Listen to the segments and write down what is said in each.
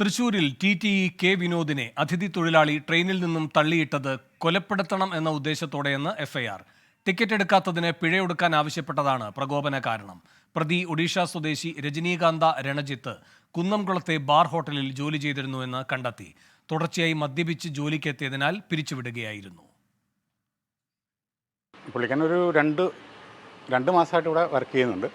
തൃശൂരിൽ T T E K വിനോദിനെ അതിഥി തൊഴിലാളി ട്രെയിനിൽ നിന്നും തള്ളിയിട്ടത് കൊലപ്പെടുത്തണം എന്ന ഉദ്ദേശത്തോടെയെന്ന് എഫ്ഐആർ. ടിക്കറ്റ് എടുക്കാത്തതിന് പിഴയൊടുക്കാൻ ആവശ്യപ്പെട്ടതാണ് പ്രകോപന കാരണം. പ്രതി ഒഡീഷ സ്വദേശി രജനീകാന്ത രണജിത്ത് കുന്നംകുളത്തെ ബാർ ഹോട്ടലിൽ ജോലി ചെയ്തിരുന്നുവെന്ന് കണ്ടെത്തി. തുടർച്ചയായി മദ്യപിച്ച് ജോലിക്കെത്തിയതിനാൽ പിരിച്ചുവിടുകയായിരുന്നു. പുള്ളിക്കാരൻ ഒരു രണ്ട് രണ്ട് മാസമായിട്ട് ഇവിടെ വർക്ക് ചെയ്യുന്നുണ്ട്.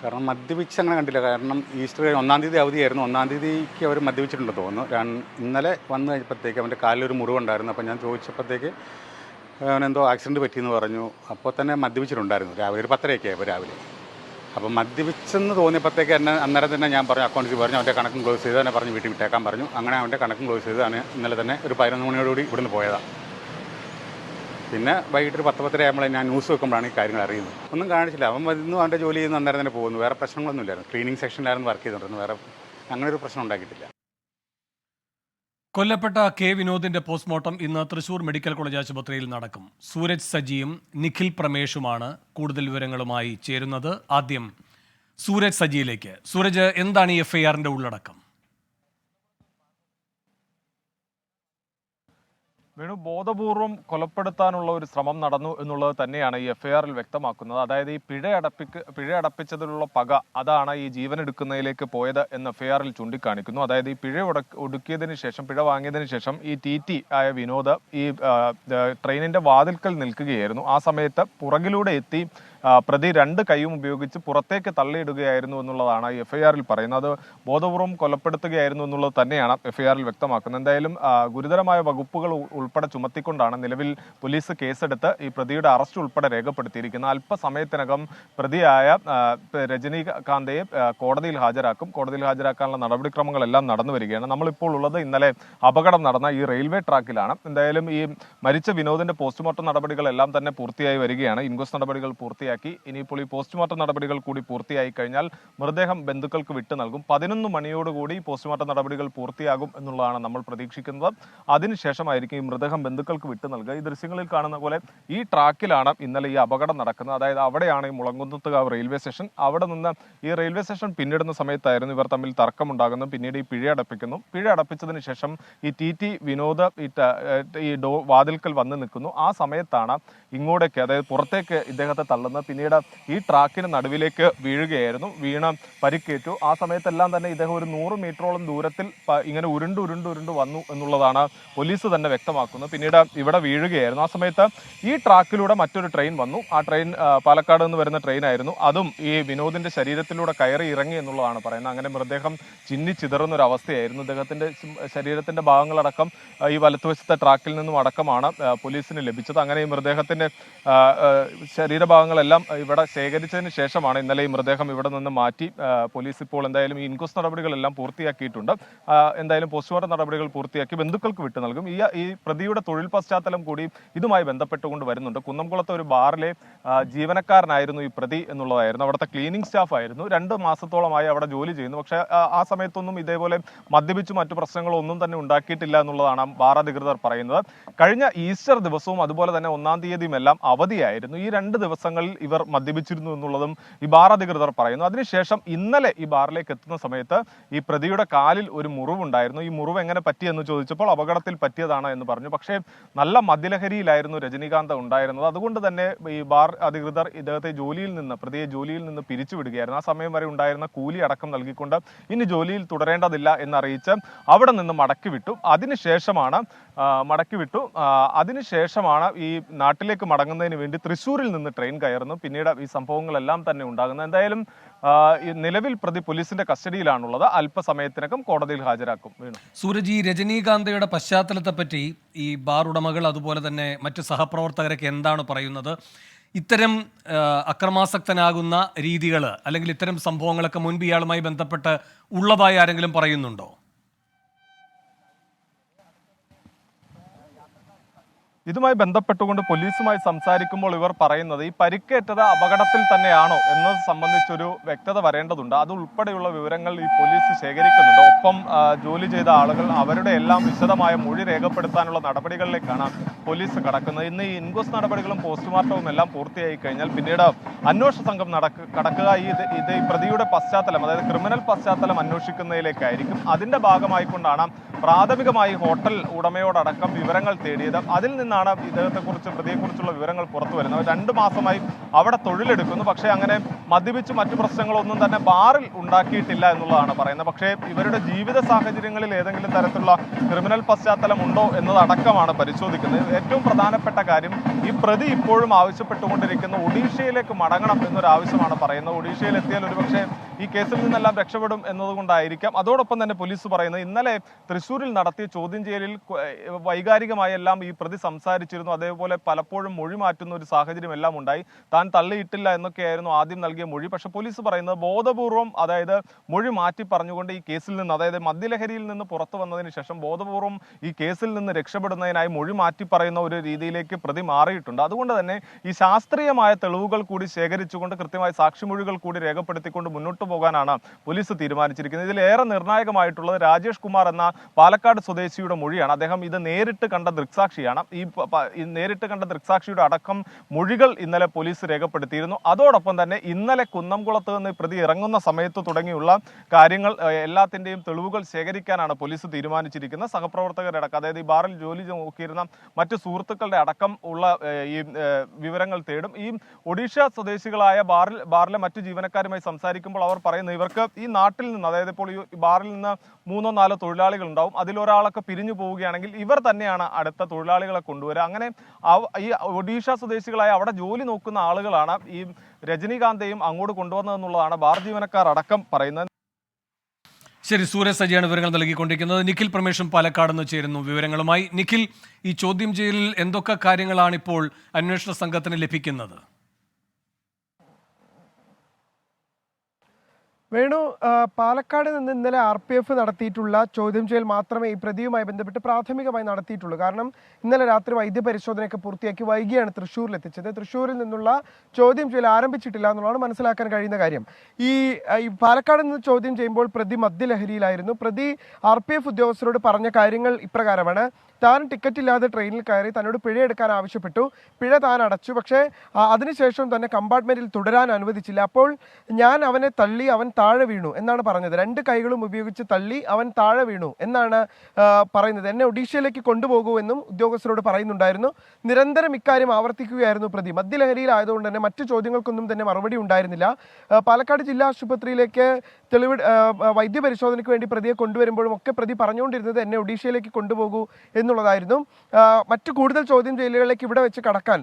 കാരണം മദ്യപിച്ച് അങ്ങനെ കണ്ടില്ല. കാരണം ഈസ്റ്റർ ഒന്നാം തീയതി അവധിയായിരുന്നു. ഒന്നാം തീയതിക്ക് അവർ മദ്യപിച്ചിട്ടുണ്ടെന്ന് തോന്നുന്നു. ഇന്നലെ വന്നു കഴിഞ്ഞപ്പോഴത്തേക്ക് അവന്റെ കാലിലൊരു മുറിവുണ്ടായിരുന്നു അപ്പോൾ ഞാൻ ചോദിച്ചപ്പോഴത്തേക്ക് അവനെന്തോ ആക്സിഡന്റ് പറ്റിയെന്ന് പറഞ്ഞു. അപ്പോൾ തന്നെ മദ്യപിച്ചിട്ടുണ്ടായിരുന്നു. രാവിലെ ഒരു പത്തരയൊക്കെ ആയപ്പോൾ രാവിലെ. അപ്പോൾ മദ്യപിച്ചെന്ന് തോന്നിയപ്പോഴത്തേക്ക് എന്നെ അന്നേരം തന്നെ ഞാൻ പറഞ്ഞു അക്കൗണ്ടിൽ പറഞ്ഞു അവന്റെ കണക്കും ക്ലോസ് ചെയ്ത് തന്നെ പറഞ്ഞ് വീട്ടിൽ വിട്ടേക്കാൻ പറഞ്ഞു. അങ്ങനെ അവന്റെ കണക്കും ക്ലോസ് ചെയ്ത് അവന് ഇന്നലെ തന്നെ ഒരു പതിനൊന്ന് മണിയോടുകൂടി ഇവിടുന്ന് പോയതാണ് പിന്നെ വൈകിട്ട് പത്ത് പത്തര ആകുമ്പോൾ ഞാൻ ന്യൂസ് വെക്കുമ്പോഴാണ് ഈ കാര്യങ്ങൾ അറിയുന്നത്. ഒന്നും കാണിച്ചില്ല. അവൻ വരുന്നു അവന്റെ ജോലി ചെയ്യുന്ന അന്നേരം തന്നെ പോകുന്നു. വേറെ പ്രശ്നങ്ങളൊന്നും ഇല്ലായിരുന്നു. ക്ലീനിങ് സെക്ഷനിലായിരുന്നു വർക്ക് ചെയ്തിട്ടുണ്ട് വേറെ അങ്ങനെ ഒരു പ്രശ്നം ഉണ്ടാക്കിയിട്ടില്ല. കൊല്ലപ്പെട്ട കെ വിനോദിന്റെ പോസ്റ്റ്മോർട്ടം ഇന്ന് തൃശൂർ മെഡിക്കൽ കോളേജ് ആശുപത്രിയിൽ നടക്കും. സൂരജ് സജിയും നിഖിൽ പ്രമേഷുമാണ് കൂടുതൽ വിവരങ്ങളുമായി ചേരുന്നത്. ആദ്യം സൂരജ് സജിയിലേക്ക്. സൂരജ് എന്താണ് ഈ എഫ്ഐആറിന്റെ ഉള്ളടക്കം? വേണു ബോധപൂർവം കൊലപ്പെടുത്താനുള്ള ഒരു ശ്രമം നടന്നു എന്നുള്ളത് തന്നെയാണ് ഈ എഫ്ഐആറിൽ വ്യക്തമാക്കുന്നത്. അതായത് ഈ പിഴ അടപ്പിക്ക് പിഴ അടപ്പിച്ചതിലുള്ള പക അതാണ് ഈ ജീവൻ എടുക്കുന്നതിലേക്ക് പോയത് എന്ന് എഫ്ഐആറിൽ ചൂണ്ടിക്കാണിക്കുന്നു. അതായത് ഈ പിഴ ഒടുക്കിയതിനു ശേഷം പിഴ വാങ്ങിയതിന് ശേഷം ഈ ടി ടി ആയ വിനോദ് ഈ ട്രെയിനിന്റെ വാതിൽക്കൽ നിൽക്കുകയായിരുന്നു. ആ സമയത്ത് പുറകിലൂടെ എത്തി പ്രതി രണ്ട് കൈയും ഉപയോഗിച്ച് പുറത്തേക്ക് തള്ളിയിടുകയായിരുന്നു എന്നുള്ളതാണ് ഈ എഫ്ഐആറിൽ പറയുന്നത്. അത് ബോധപൂർവം കൊലപ്പെടുത്തുകയായിരുന്നു എന്നുള്ളത് തന്നെയാണ് എഫ്ഐആറിൽ വ്യക്തമാക്കുന്നത്. എന്തായാലും ഗുരുതരമായ വകുപ്പുകൾ ഉൾപ്പെടെ ചുമത്തിക്കൊണ്ടാണ് നിലവിൽ പോലീസ് കേസെടുത്ത് ഈ പ്രതിയുടെ അറസ്റ്റ് ഉൾപ്പെടെ രേഖപ്പെടുത്തിയിരിക്കുന്നത്. അല്പസമയത്തിനകം പ്രതിയായ രജനീകാന്തയെ കോടതിയിൽ ഹാജരാക്കും. കോടതിയിൽ ഹാജരാക്കാനുള്ള നടപടിക്രമങ്ങളെല്ലാം നടന്നു വരികയാണ്. നമ്മളിപ്പോൾ ഉള്ളത് ഇന്നലെ അപകടം നടന്ന ഈ റെയിൽവേ ട്രാക്കിലാണ്. എന്തായാലും ഈ മരിച്ച വിനോദിന്റെ പോസ്റ്റ്മോർട്ടം നടപടികളെല്ലാം തന്നെ പൂർത്തിയായി വരികയാണ്. ഇൻക്വസ്റ്റ് നടപടികൾ പൂർത്തിയാക്കി ഇനിയിപ്പോൾ ഈ പോസ്റ്റ്മോർട്ടം നടപടികൾ കൂടി പൂർത്തിയായി കഴിഞ്ഞാൽ മൃതദേഹം ബന്ധുക്കൾക്ക് വിട്ടു നൽകും. പതിനൊന്ന് മണിയോടുകൂടി പോസ്റ്റ്മോർട്ടം നടപടികൾ പൂർത്തിയാകും എന്നുള്ളതാണ് നമ്മൾ പ്രതീക്ഷിക്കുന്നത്. അതിനുശേഷമായിരിക്കും ഈ മൃതദേഹം ബന്ധുക്കൾക്ക് വിട്ടു നൽകുക. ഈ ദൃശ്യങ്ങളിൽ കാണുന്ന പോലെ ഈ ട്രാക്കിലാണ് ഇന്നലെ ഈ അപകടം നടക്കുന്നത്. അതായത് അവിടെയാണ് ഈ മുളങ്കുന്നത്തുകാവ് റെയിൽവേ സ്റ്റേഷൻ. അവിടെ നിന്ന് ഈ റെയിൽവേ സ്റ്റേഷൻ പിന്നിടുന്ന സമയത്തായിരുന്നു ഇവർ തമ്മിൽ തർക്കമുണ്ടാകുന്നു പിന്നീട് ഈ പിഴ അടപ്പിക്കുന്നു. പിഴ അടപ്പിച്ചതിന് ശേഷം ഈ ടി ടി വിനോദ് ഈ ഡോ വാതിൽക്കൽ വന്ന് നിൽക്കുന്നു. ആ സമയത്താണ് ഇങ്ങോട്ടേക്ക് അതായത് പുറത്തേക്ക് ഇദ്ദേഹത്തെ തള്ളുന്നത് പിന്നീട് ഈ ട്രാക്കിന് നടുവിലേക്ക് വീഴുകയായിരുന്നു. വീണ് പരിക്കേറ്റു. ആ സമയത്തെല്ലാം തന്നെ ഇദ്ദേഹം ഒരു നൂറ് മീറ്ററോളം ദൂരത്തിൽ ഇങ്ങനെ ഉരുണ്ട് ഉരുണ്ട് ഉരുണ്ട് വന്നു എന്നുള്ളതാണ് പോലീസ് തന്നെ വ്യക്തമാക്കുന്നത്. പിന്നീട് ഇവിടെ വീഴുകയായിരുന്നു. ആ സമയത്ത് ഈ ട്രാക്കിലൂടെ മറ്റൊരു ട്രെയിൻ വന്നു. ആ ട്രെയിൻ പാലക്കാട് നിന്ന് വരുന്ന ട്രെയിൻ ആയിരുന്നു അതും ഈ വിനോദിന്റെ ശരീരത്തിലൂടെ കയറി ഇറങ്ങി എന്നുള്ളതാണ് പറയുന്നത്. അങ്ങനെ മൃതദേഹം ചിന്നി ചിതറുന്ന ഒരു അവസ്ഥയായിരുന്നു ഇദ്ദേഹത്തിന്റെ ശരീരത്തിന്റെ ഭാഗങ്ങളടക്കം ഈ വലത്തുവശത്തെ ട്രാക്കിൽ നിന്നും അടക്കമാണ് പോലീസിന് ലഭിച്ചത്. അങ്ങനെ ഈ മൃതദേഹത്തിന്റെ ആ, ശരീരഭാഗങ്ങളെല്ലാം ഇവിടെ ശേഖരിച്ചതിന് ശേഷമാണ് ഇന്നലെ ഈ മൃതദേഹം ഇവിടെ നിന്ന് മാറ്റി. പോലീസ് ഇപ്പോൾ എന്തായാലും ഈ ഇൻക്വസ്റ്റ് നടപടികളെല്ലാം പൂർത്തിയാക്കിയിട്ടുണ്ട്. എന്തായാലും പോസ്റ്റ്മോർട്ടം നടപടികൾ പൂർത്തിയാക്കി ബന്ധുക്കൾക്ക് വിട്ടു നൽകും. ഈ ഈ പ്രതിയുടെ തൊഴിൽ പശ്ചാത്തലം കൂടി ഇതുമായി ബന്ധപ്പെട്ടുകൊണ്ട് വരുന്നുണ്ട്. കുന്നംകുളത്തെ ഒരു ബാറിലെ ജീവനക്കാരനായിരുന്നു ഈ പ്രതി എന്നുള്ളതായിരുന്നു. അവിടുത്തെ ക്ലീനിങ് സ്റ്റാഫ് ആയിരുന്നു രണ്ട് മാസത്തോളമായി അവിടെ ജോലി ചെയ്യുന്നു. പക്ഷേ ആ, സമയത്തൊന്നും ഇതേപോലെ മദ്യപിച്ചു മറ്റു പ്രശ്നങ്ങളോ ഒന്നും തന്നെ ഉണ്ടാക്കിയിട്ടില്ല എന്നുള്ളതാണ് ബാർ അധികൃതർ പറയുന്നത്. കഴിഞ്ഞ ഈസ്റ്റർ ദിവസവും അതുപോലെ തന്നെ ഒന്നാം തീയതിയും എല്ലാം അവധിയായിരുന്നു. ഈ രണ്ട് ദിവസങ്ങളിൽ ഇവർ മദ്യപിച്ചിരുന്നു എന്നുള്ളതും ഈ ബാർ അധികൃതർ പറയുന്നു. അതിനുശേഷം ഇന്നലെ ഈ ബാറിലേക്ക് എത്തുന്ന സമയത്ത് ഈ പ്രതിയുടെ കാലിൽ ഒരു മുറിവുണ്ടായിരുന്നു. ഈ മുറിവ് എങ്ങനെ പറ്റിയെന്ന് ചോദിച്ചപ്പോൾ അപകടത്തിൽ പറ്റിയതാണ് എന്ന് പറഞ്ഞു. പക്ഷേ നല്ല മദ്യലഹരിയിലായിരുന്നു രജനീകാന്ത് ഉണ്ടായിരുന്നത്. അതുകൊണ്ട് തന്നെ ഈ ബാർ അധികൃതർ ഇദ്ദേഹത്തെ ജോലിയിൽ നിന്ന് പ്രതിയെ ജോലിയിൽ നിന്ന് പിരിച്ചുവിടുകയായിരുന്നു. ആ സമയം വരെ ഉണ്ടായിരുന്ന കൂലി അടക്കം നൽകിക്കൊണ്ട് ഇനി ജോലിയിൽ തുടരേണ്ടതില്ല എന്നറിയിച്ച് അവിടെ നിന്ന് മടക്കി വിട്ടു അതിനുശേഷമാണ് മടക്കി വിട്ടു. അതിനുശേഷമാണ് ഈ നാട്ടിലേക്ക് മടങ്ങുന്നതിന് വേണ്ടി തൃശ്ശൂരിൽ നിന്ന് ട്രെയിൻ കയറുന്നു. പിന്നീട് ഈ സംഭവങ്ങളെല്ലാം തന്നെ ഉണ്ടാകുന്നത് എന്തായാലും നിലവിൽ പ്രതി പോലീസിന്റെ കസ്റ്റഡിയിലാണുള്ളത്. അല്പസമയത്തിനകം കോടതിയിൽ ഹാജരാക്കും. വീണു. സൂരജ് ഈ രജനീകാന്തയുടെ പശ്ചാത്തലത്തെ പറ്റി ഈ ബാർ ഉടമകൾ അതുപോലെ തന്നെ മറ്റ് സഹപ്രവർത്തകരൊക്കെ എന്താണ് പറയുന്നത്? ഇത്തരം അക്രമാസക്തനാകുന്ന രീതികൾ അല്ലെങ്കിൽ ഇത്തരം സംഭവങ്ങളൊക്കെ മുൻപ് ഇയാളുമായി ബന്ധപ്പെട്ട് ഉള്ളതായി ആരെങ്കിലും പറയുന്നുണ്ടോ? ഇതുമായി ബന്ധപ്പെട്ടുകൊണ്ട് പോലീസുമായി സംസാരിക്കുമ്പോൾ ഇവർ പറയുന്നത് ഈ പരിക്കേറ്റത് അപകടത്തിൽ തന്നെയാണോ എന്നത് സംബന്ധിച്ചൊരു വ്യക്തത വരേണ്ടതുണ്ട്. അത് ഉൾപ്പെടെയുള്ള വിവരങ്ങൾ ഈ പോലീസ് ശേഖരിക്കുന്നുണ്ട്. ഒപ്പം ജോലി ചെയ്ത ആളുകൾ അവരുടെ എല്ലാം വിശദമായ മൊഴി രേഖപ്പെടുത്താനുള്ള നടപടികളിലേക്കാണ് പോലീസ് കടക്കുന്നത്. ഇന്ന് ഈ ഇൻക്വസ്റ്റ് നടപടികളും പോസ്റ്റ്മോർട്ടവും എല്ലാം പൂർത്തിയായി കഴിഞ്ഞാൽ പിന്നീട് അന്വേഷണ സംഘം നടക്ക കടക്കുക. ഈ ഇത് ഈ പ്രതിയുടെ പശ്ചാത്തലം അതായത് ക്രിമിനൽ പശ്ചാത്തലം അന്വേഷിക്കുന്നതിലേക്കായിരിക്കും. അതിന്റെ ഭാഗമായിക്കൊണ്ടാണ് പ്രാഥമികമായി ഹോട്ടൽ ഉടമയോടടക്കം വിവരങ്ങൾ തേടിയത്. അതിൽ നിന്നാണ് ഇദ്ദേഹത്തെക്കുറിച്ച് പ്രതിയെക്കുറിച്ചുള്ള വിവരങ്ങൾ പുറത്തു വരുന്നത്. രണ്ട് മാസമായി അവിടെ തൊഴിലെടുക്കുന്നു. പക്ഷേ അങ്ങനെ മദ്യപിച്ച് മറ്റു പ്രശ്നങ്ങളൊന്നും തന്നെ ബാറിൽ ഉണ്ടാക്കിയിട്ടില്ല എന്നുള്ളതാണ് പറയുന്നത്. പക്ഷേ ഇവരുടെ ജീവിത സാഹചര്യങ്ങളിൽ ഏതെങ്കിലും തരത്തിലുള്ള ക്രിമിനൽ പശ്ചാത്തലം ഉണ്ടോ എന്നതടക്കമാണ് പരിശോധിക്കുന്നത്. ഏറ്റവും പ്രധാനപ്പെട്ട കാര്യം ഈ പ്രതി ഇപ്പോഴും ആവശ്യപ്പെട്ടുകൊണ്ടിരിക്കുന്ന ഒഡീഷയിലേക്ക് മടങ്ങണം എന്നൊരു ആവശ്യമാണ് പറയുന്നത്. ഒഡീഷയിൽ എത്തിയാൽ ഒരുപക്ഷെ ഈ കേസിൽ നിന്നെല്ലാം രക്ഷപ്പെടും എന്നതുകൊണ്ടായിരിക്കാം. അതോടൊപ്പം തന്നെ പോലീസ് പറയുന്നത് ഇന്നലെ തൃശ്ശൂരിൽ നടത്തിയ ചോദ്യം ചെയ്യലിൽ വൈകാരികമായി എല്ലാം ഈ പ്രതി സംസാരിച്ചിരുന്നു. അതേപോലെ പലപ്പോഴും മൊഴി മാറ്റുന്ന ഒരു സാഹചര്യം എല്ലാം ഉണ്ടായി. താൻ തള്ളിയിട്ടില്ല എന്നൊക്കെയായിരുന്നു ആദ്യം നൽകിയ മൊഴി. പക്ഷെ പോലീസ് പറയുന്നത് ബോധപൂർവം അതായത് മൊഴി മാറ്റി പറഞ്ഞുകൊണ്ട് ഈ കേസിൽ നിന്ന് അതായത് മദ്യലഹരിയിൽ നിന്ന് പുറത്തു വന്നതിന് ശേഷം ബോധപൂർവം ഈ കേസിൽ നിന്ന് രക്ഷപ്പെടുന്നതിനായി മൊഴി മാറ്റി പറയുന്ന ഒരു രീതിയിലേക്ക് പ്രതി മാറിയിട്ടുണ്ട്. അതുകൊണ്ട് തന്നെ ഈ ശാസ്ത്രീയമായ തെളിവുകൾ കൂടി ശേഖരിച്ചുകൊണ്ട് കൃത്യമായ സാക്ഷിമൊഴികൾ കൂടി രേഖപ്പെടുത്തിക്കൊണ്ട് മുന്നോട്ട് പോകാനാണ് പോലീസ് തീരുമാനിച്ചിരിക്കുന്നത്. ഇതിലേറെ നിർണായകമായിട്ടുള്ളത് രാജേഷ് കുമാർ എന്ന പാലക്കാട് സ്വദേശിയുടെ മൊഴിയാണ്. അദ്ദേഹം ഇത് നേരിട്ട് കണ്ട ദൃക്സാക്ഷിയാണ്. ഈ നേരിട്ട് കണ്ട ദൃക്സാക്ഷിയുടെ അടക്കം മൊഴികൾ ഇന്നലെ പോലീസ് രേഖപ്പെടുത്തിയിരുന്നു. അതോടൊപ്പം തന്നെ ഇന്നലെ കുന്നംകുളത്ത് നിന്ന് പ്രതി ഇറങ്ങുന്ന സമയത്ത് തുടങ്ങിയുള്ള കാര്യങ്ങൾ എല്ലാത്തിന്റെയും തെളിവുകൾ ശേഖരിക്കാനാണ് പോലീസ് തീരുമാനിച്ചിരിക്കുന്നത്. സഹപ്രവർത്തകരടക്കം അതായത് ഈ ബാറിൽ ജോലി നോക്കിയിരുന്ന മറ്റ് സുഹൃത്തുക്കളുടെ അടക്കം ഉള്ള ഈ വിവരങ്ങൾ തേടും. ഈ ഒഡീഷ സ്വദേശികളായ ബാറിൽ ബാറിലെ മറ്റു ജീവനക്കാരുമായി സംസാരിക്കുമ്പോൾ അവർ പറയുന്നത് ഇവർക്ക് ഈ നാട്ടിൽ നിന്ന് അതായത് ഇപ്പോൾ ഈ ബാറിൽ നിന്ന് മൂന്നോ നാലോ തൊഴിലാളികൾ ഉണ്ടാവും അതിലൊരാളൊക്കെ പിരിഞ്ഞു പോവുകയാണെങ്കിൽ ഇവർ തന്നെയാണ് അടുത്ത തൊഴിലാളികളെ കൊണ്ടുവരിക. അങ്ങനെ ഈ ഒഡീഷ സ്വദേശികളായ അവിടെ ജോലി നോക്കുന്ന ആളുകളാണ് ഈ രജനീകാന്തെയും അങ്ങോട്ട് കൊണ്ടുവന്നതെന്നുള്ളതാണ് ബാർ ജീവനക്കാർ അടക്കം പറയുന്നത്. ശരി സൂരജ് സജിയാണ് വിവരങ്ങൾ നൽകിക്കൊണ്ടിരിക്കുന്നത്. നിഖിൽ പ്രമേഷും പാലക്കാട് നിന്ന് ചേരുന്നു വിവരങ്ങളുമായി. നിഖിൽ ഈ ചോദ്യം ചെയ്യലിൽ എന്തൊക്കെ കാര്യങ്ങളാണ് ഇപ്പോൾ അന്വേഷണ സംഘത്തിന് ലഭിക്കുന്നത്? വേണു പാലക്കാട് നിന്ന് ഇന്നലെ ആർ പി എഫ് നടത്തിയിട്ടുള്ള ചോദ്യം ചെയ്യൽ മാത്രമേ ഈ പ്രതിയുമായി ബന്ധപ്പെട്ട് പ്രാഥമികമായി നടത്തിയിട്ടുള്ളൂ. കാരണം ഇന്നലെ രാത്രി വൈദ്യപരിശോധനയൊക്കെ പൂർത്തിയാക്കി വൈകിയാണ് തൃശ്ശൂരിൽ എത്തിച്ചത് തൃശ്ശൂരിൽ നിന്നുള്ള ചോദ്യം ചെയ്യൽ ആരംഭിച്ചിട്ടില്ല എന്നുള്ളതാണ് മനസ്സിലാക്കാൻ കഴിയുന്ന കാര്യം. ഈ പാലക്കാട് നിന്ന് ചോദ്യം ചെയ്യുമ്പോൾ പ്രതി മദ്യലഹരിയിലായിരുന്നു. പ്രതി ആർ പി എഫ് ഉദ്യോഗസ്ഥരോട് പറഞ്ഞ കാര്യങ്ങൾ ഇപ്രകാരമാണ്. താൻ ടിക്കറ്റ് ഇല്ലാതെ ട്രെയിനിൽ കയറി തന്നോട് പിഴ എടുക്കാൻ ആവശ്യപ്പെട്ടു. പിഴ താൻ അടച്ചു. പക്ഷേ അതിനുശേഷം തന്നെ കമ്പാർട്ട്മെന്റിൽ തുടരാൻ അനുവദിച്ചില്ല. അപ്പോൾ ഞാൻ അവനെ തള്ളി അവൻ താഴെ വീണു എന്നാണ് പറഞ്ഞത്. രണ്ട് കൈകളും ഉപയോഗിച്ച് തള്ളി അവൻ താഴെ വീണു എന്നാണ് പറയുന്നത്. എന്നെ ഒഡീഷയിലേക്ക് കൊണ്ടുപോകൂ എന്നും ഉദ്യോഗസ്ഥരോട് പറയുന്നുണ്ടായിരുന്നു. നിരന്തരം ഇക്കാര്യം ആവർത്തിക്കുകയായിരുന്നു പ്രതി. മദ്യലഹരിയിലായതുകൊണ്ട് തന്നെ മറ്റു ചോദ്യങ്ങൾക്കൊന്നും തന്നെ മറുപടി ഉണ്ടായിരുന്നില്ല. പാലക്കാട് ജില്ലാ ആശുപത്രിയിലേക്ക് തെളിവ് വൈദ്യപരിശോധനയ്ക്ക് വേണ്ടി പ്രതിയെ കൊണ്ടുവരുമ്പോഴും ഒക്കെ പ്രതി പറഞ്ഞുകൊണ്ടിരുന്നത് എന്നെ ഒഡീഷയിലേക്ക് കൊണ്ടുപോകൂ എന്നുള്ളതായിരുന്നു. മറ്റു കൂടുതൽ ചോദ്യം ചെയ്യലുകളിലേക്ക് ഇവിടെ വെച്ച് കടക്കാൻ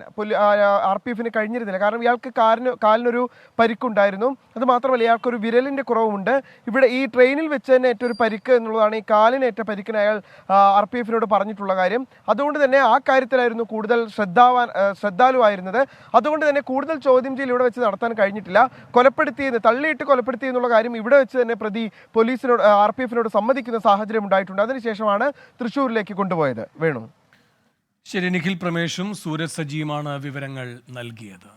ആർ പി എഫിന് കഴിഞ്ഞിരുന്നില്ല. കാരണം ഇയാൾക്ക് കാലിന് കാലിനൊരു പരിക്കുണ്ടായിരുന്നു. അത് മാത്രമല്ല ഇയാൾക്കൊരു വിരലിന്റെ കുറവുമുണ്ട്. ഇവിടെ ഈ ട്രെയിനിൽ വെച്ച് തന്നെ ഏറ്റവും ഒരു പരിക്ക് എന്നുള്ളതാണ് ഈ കാലിനേറ്റ പരിക്കിന് അയാൾ ആർ പി എഫിനോട് പറഞ്ഞിട്ടുള്ള കാര്യം. അതുകൊണ്ട് തന്നെ ആ കാര്യത്തിലായിരുന്നു കൂടുതൽ ശ്രദ്ധാവാൻ ശ്രദ്ധാലുവായിരുന്നത് അതുകൊണ്ട് തന്നെ കൂടുതൽ ചോദ്യം ചെയ്യൽ ഇവിടെ വെച്ച് നടത്താൻ കഴിഞ്ഞിട്ടില്ല. കൊലപ്പെടുത്തിയെന്ന് തള്ളിയിട്ട് കൊലപ്പെടുത്തി എന്നുള്ള കാര്യം ഇവിടെ വെച്ച് തന്നെ പ്രതി പോലീസിനോട് ആർ പി എഫിനോട് സമ്മതിക്കുന്ന സാഹചര്യം ഉണ്ടായിട്ടുണ്ട്. അതിനുശേഷമാണ് തൃശ്ശൂരിലേക്ക് കൊണ്ടുപോയത്. വേണു. ശരി നിഖിൽ പ്രമേഷും സൂരജ് സജിയുമാണ് വിവരങ്ങൾ നൽകിയത്.